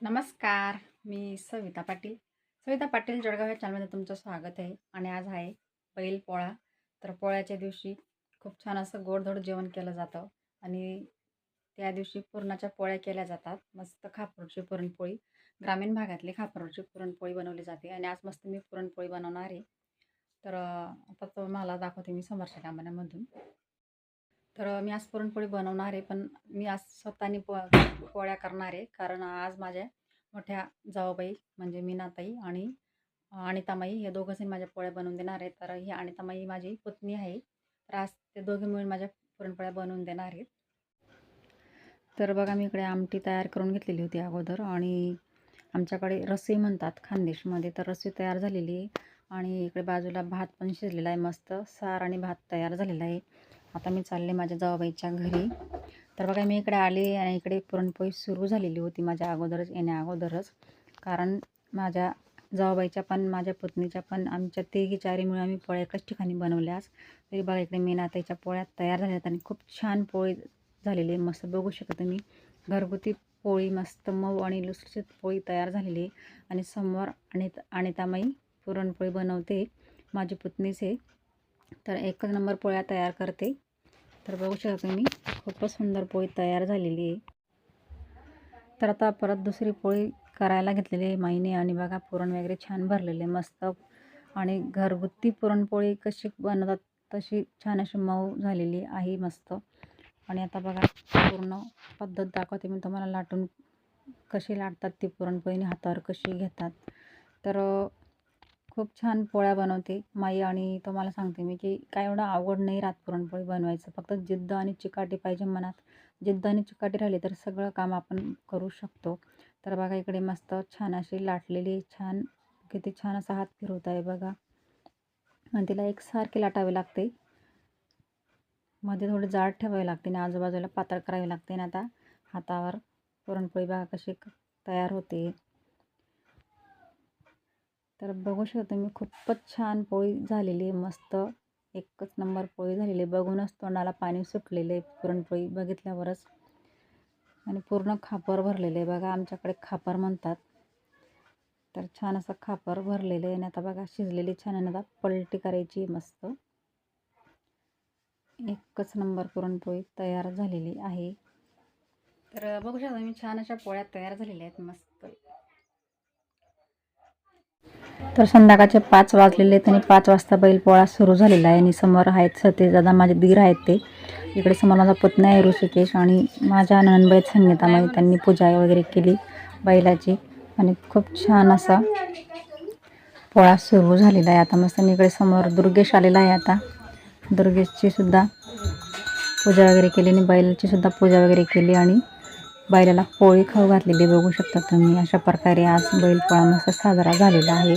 नमस्कार मी सविता पाटील. सविता पाटील जळगाव या चॅनलमध्ये तुमचं स्वागत आहे आणि आज आहे बैल पोळा. तर पोळ्याच्या दिवशी खूप छान असं गोडधोड जेवण केलं जातं आणि त्या दिवशी पुरणाच्या पोळ्या केल्या जातात. मस्त खापरूची पुरणपोळी. ग्रामीण भागातली खापरूची पुरणपोळी बनवली जाते आणि आज मस्त मी पुरणपोळी बनवणार आहे. तर आता तो मला दाखवते मी समोरच्या कॅमेऱ्यामधून तर मी आज पुरणपोळी बनवणार आहे पण मी आज स्वतःनी पो पोळ्या करणार आहे. कारण आज माझ्या मोठ्या जाऊबाई म्हणजे मीनाताई आणि अनितामाई हे दोघंजण माझ्या पोळ्या बनवून देणार आहे. तर ही अनितामाई माझी पत्नी आहे. तर आज ते दोघे मिळून माझ्या पुरणपोळ्या बनवून देणार आहेत. तर बघा मी इकडे आमटी तयार करून घेतलेली होती अगोदर आणि आमच्याकडे रस्सी म्हणतात खानदेशमध्ये. तर रस्सी तयार झालेली आहे आणि इकडे बाजूला भात पण शिजलेला आहे. मस्त सार आणि भात तयार झालेला आहे. आता मी चालले माझ्या जाऊबाईच्या घरी. तर बघा मी इकडे आले आणि इकडे पुरणपोळी सुरू झालेली होती माझ्या अगोदरच येण्या अगोदरच. कारण माझ्या जाऊबाईच्या पण माझ्या पत्नीच्या पण आमच्या तिघी चारी मिळून आम्ही पोळ्या एकाच ठिकाणी बनवल्यास. तरी बघा इकडे मीनाताईच्या पोळ्या तयार झाल्यात आणि खूप छान पोळी झालेली आहे. मस्त बघू शकता तुम्ही. घरगुती पोळी मस्त मऊ आणि लुसलुसीत पोळी तयार झालेली आहे. आणि समोर आणि अनितामाई पुरणपोळी बनवते माझी पत्नीच आहे. तर एकच नंबर पोळ्या तयार करते. तर बघू शकता तुम्ही खूपच सुंदर पोळी तयार झालेली आहे. तर आता परत दुसरी पोळी करायला घेतलेली आहे माईने आणि बघा पुरण वगैरे छान भरलेले आहे मस्त. आणि घरगुती पुरणपोळी कशी बनवतात तशी छान अशी मऊ झालेली आहे मस्त. आणि आता बघा पूर्ण पद्धत दाखवते मी तुम्हाला लाटून कशी लाटतात ती पुरणपोळी आणि हातावर कशी घेतात. तर खूप छान पोळ्या बनवते. माई आणि तुम्हाला सांगते मी की काय एवढं आवड नाही राहत पुरणपोळी बनवायचं. फक्त जिद्द आणि चिकाटी पाहिजे मनात. जिद्द आणि चिकाटी राहिली तर सगळं काम आपण करू शकतो. तर बघा इकडे मस्त छान अशी लाटलेली छान किती छान असा हात फिरवत आहे बघा. आणि तिला एकसारखी लाटावी लागते. मध्ये थोडी जाड ठेवावी लागते आणि आजूबाजूला पातळ करावी लागते आणि आता हातावर पुरणपोळी बघा कशी तयार होते. तर बघू शकता तुम्ही खूपच छान पोळी झालेली आहे मस्त. एकच नंबर पोळी झालेली आहे. बघूनच तोंडाला पाणी सुटलेलं आहे पुरणपोळी बघितल्यावरच. आणि पूर्ण खापर भरलेलं आहे बघा आमच्याकडे खापर म्हणतात. तर छान असं खापर भरलेलं आहे आणि आता बघा शिजलेली छान आणि आता पलटी करायची आहे मस्त. एकच नंबर पुरणपोळी तयार झालेली आहे. तर बघू शकता मी छान अशा पोळ्या तयार झालेल्या आहेत मस्त. तर संध्याकाळचे पाच वाजलेले आहेत आणि पाच वाजता बैलपोळा सुरू झालेला आहे. आणि समोर आहेत सतीश दादा माझे दीर आहेत ते. इकडे समोर माझा पत्नी आहे ऋषिकेश आणि माझ्या ननबाई संगीतामध्ये त्यांनी पूजा वगैरे केली बैलाची. आणि खूप छान असा पोळा सुरू झालेला आहे. आता मस्त आणि इकडे समोर दुर्गेश आलेला आहे आता. दुर्गेशची सुद्धा पूजा वगैरे केली आणि बैलाची सुद्धा पूजा वगैरे केली आणि बैलाला पोळी खाऊ घातलेली बघू शकता तुम्ही. अशा प्रकारे आज बैलपोळा मस्त साजरा झालेला आहे.